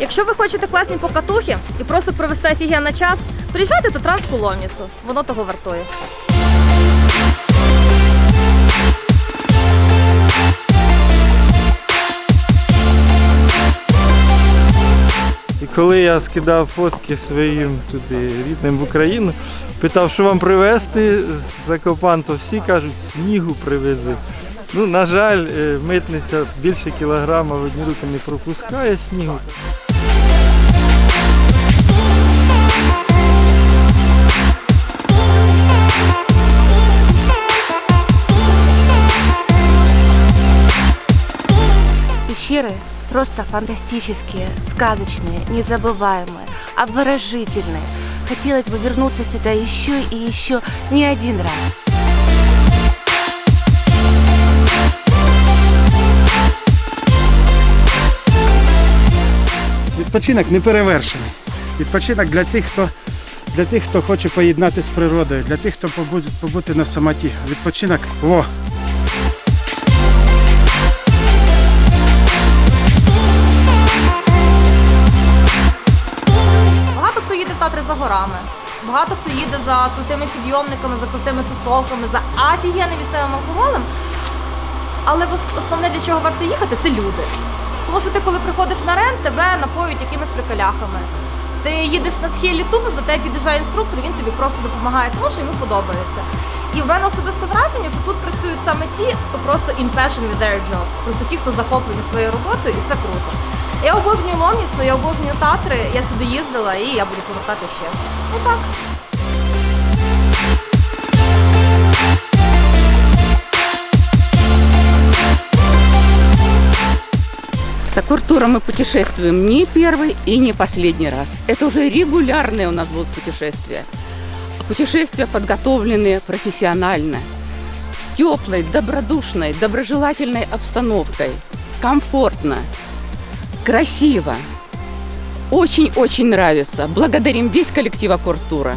Якщо ви хочете класні покатухи і просто провести офігенний час, приїжджайте до Транскуломніцу. Воно того вартує. І коли я скидав фотки своїм туди рідним в Україну, питав, що вам привезти з Закопан, то всі кажуть, снігу привези. Ну, на жаль, е, митниця більше кілограма в одні руки не пропускає снігу. Пещеры просто фантастические, сказочные, незабываемые, обворожительные. Хотелось бы вернуться сюда еще и еще не один раз. Відпочинок не перевершений. Відпочинок для тих, хто для тих, хто хоче поєднати з природою, для тих, хто побути, побути на самоті. Відпочинок во! За горами, багато хто їде за крутими підйомниками, за крутими тусовками, за офігенним місцевим алкоголем. Але основне, для чого варто їхати, це люди. Тому що ти, коли приходиш на рент, тебе напоюють якимись приколяхами. Ти їдеш на схилі тупиш, до тебе під'їжджає інструктор, він тобі просто допомагає, тому що йому подобається. І в мене особисте враження, що тут працюють саме ті, хто просто in passion with their job. Просто ті, хто захоплені своєю роботою, і це круто. Я обожнюю Ломніцу, я обожнюю Татри, я сюди їздила і я буду повертати ще. Ну так. С Акуртуром мы путешествуем не первый и не последний раз. Это уже регулярные у нас будут путешествия. Путешествия подготовленные профессионально, с теплой, добродушной, доброжелательной обстановкой, комфортно, Красиво. Очень-очень нравится. Благодарим весь коллектив Акуртура.